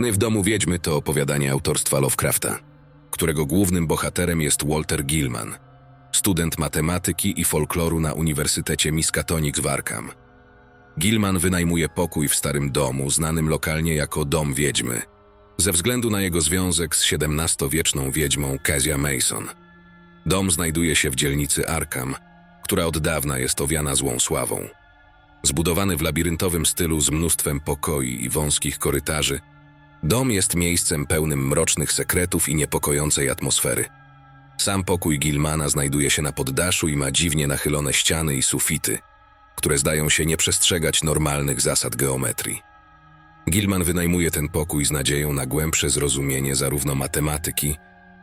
Sny w domu wiedźmy to opowiadanie autorstwa Lovecrafta, którego głównym bohaterem jest Walter Gilman, student matematyki i folkloru na Uniwersytecie Miskatonic w Arkham. Gilman wynajmuje pokój w starym domu, znanym lokalnie jako Dom Wiedźmy, ze względu na jego związek z XVII-wieczną wiedźmą Kezia Mason. Dom znajduje się w dzielnicy Arkham, która od dawna jest owiana złą sławą. Zbudowany w labiryntowym stylu z mnóstwem pokoi i wąskich korytarzy, dom jest miejscem pełnym mrocznych sekretów i niepokojącej atmosfery. Sam pokój Gilmana znajduje się na poddaszu i ma dziwnie nachylone ściany i sufity, które zdają się nie przestrzegać normalnych zasad geometrii. Gilman wynajmuje ten pokój z nadzieją na głębsze zrozumienie zarówno matematyki,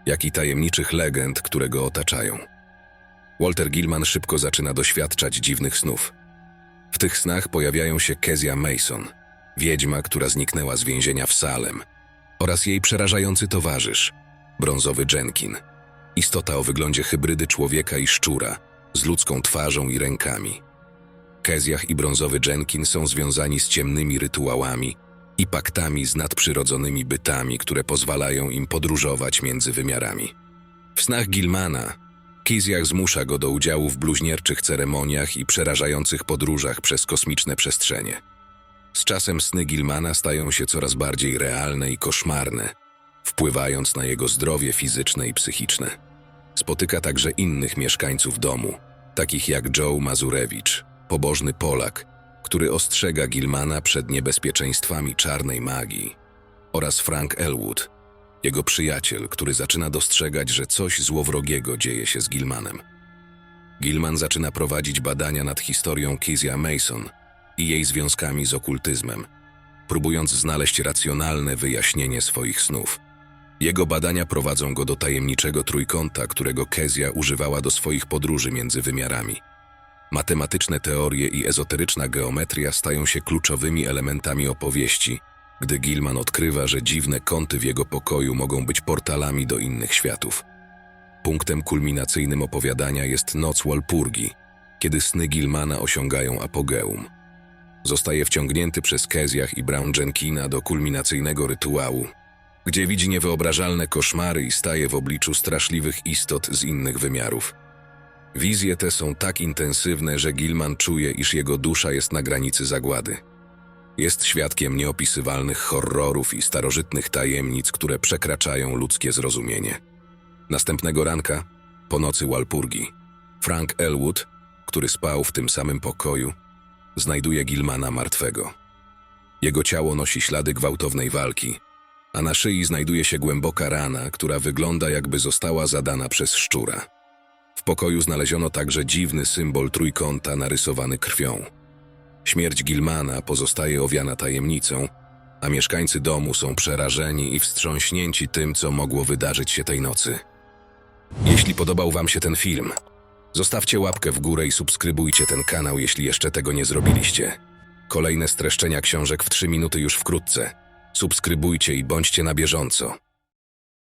jak i tajemniczych legend, które go otaczają. Walter Gilman szybko zaczyna doświadczać dziwnych snów. W tych snach pojawiają się Kezia Mason, wiedźma, która zniknęła z więzienia w Salem, oraz jej przerażający towarzysz, brązowy Jenkin, istota o wyglądzie hybrydy człowieka i szczura, z ludzką twarzą i rękami. Kezjach i brązowy Jenkin są związani z ciemnymi rytuałami i paktami z nadprzyrodzonymi bytami, które pozwalają im podróżować między wymiarami. W snach Gilmana Kizjach zmusza go do udziału w bluźnierczych ceremoniach i przerażających podróżach przez kosmiczne przestrzenie. Z czasem sny Gilmana stają się coraz bardziej realne i koszmarne, wpływając na jego zdrowie fizyczne i psychiczne. Spotyka także innych mieszkańców domu, takich jak Joe Mazurewicz, pobożny Polak, który ostrzega Gilmana przed niebezpieczeństwami czarnej magii, oraz Frank Elwood, jego przyjaciel, który zaczyna dostrzegać, że coś złowrogiego dzieje się z Gilmanem. Gilman zaczyna prowadzić badania nad historią Kizia Mason i jej związkami z okultyzmem, próbując znaleźć racjonalne wyjaśnienie swoich snów. Jego badania prowadzą go do tajemniczego trójkąta, którego Kezia używała do swoich podróży między wymiarami. Matematyczne teorie i ezoteryczna geometria stają się kluczowymi elementami opowieści, gdy Gilman odkrywa, że dziwne kąty w jego pokoju mogą być portalami do innych światów. Punktem kulminacyjnym opowiadania jest Noc Walpurgi, kiedy sny Gilmana osiągają apogeum. Zostaje wciągnięty przez Kezjach i Brown Jenkina do kulminacyjnego rytuału, gdzie widzi niewyobrażalne koszmary i staje w obliczu straszliwych istot z innych wymiarów. Wizje te są tak intensywne, że Gilman czuje, iż jego dusza jest na granicy zagłady. Jest świadkiem nieopisywalnych horrorów i starożytnych tajemnic, które przekraczają ludzkie zrozumienie. Następnego ranka, po nocy Walpurgi, Frank Elwood, który spał w tym samym pokoju, znajduje Gilmana martwego. Jego ciało nosi ślady gwałtownej walki, a na szyi znajduje się głęboka rana, która wygląda jakby została zadana przez szczura. W pokoju znaleziono także dziwny symbol trójkąta narysowany krwią. Śmierć Gilmana pozostaje owiana tajemnicą, a mieszkańcy domu są przerażeni i wstrząśnięci tym, co mogło wydarzyć się tej nocy. Jeśli podobał Wam się ten film, zostawcie łapkę w górę i subskrybujcie ten kanał, jeśli jeszcze tego nie zrobiliście. Kolejne streszczenia książek w 3 minuty już wkrótce. Subskrybujcie i bądźcie na bieżąco.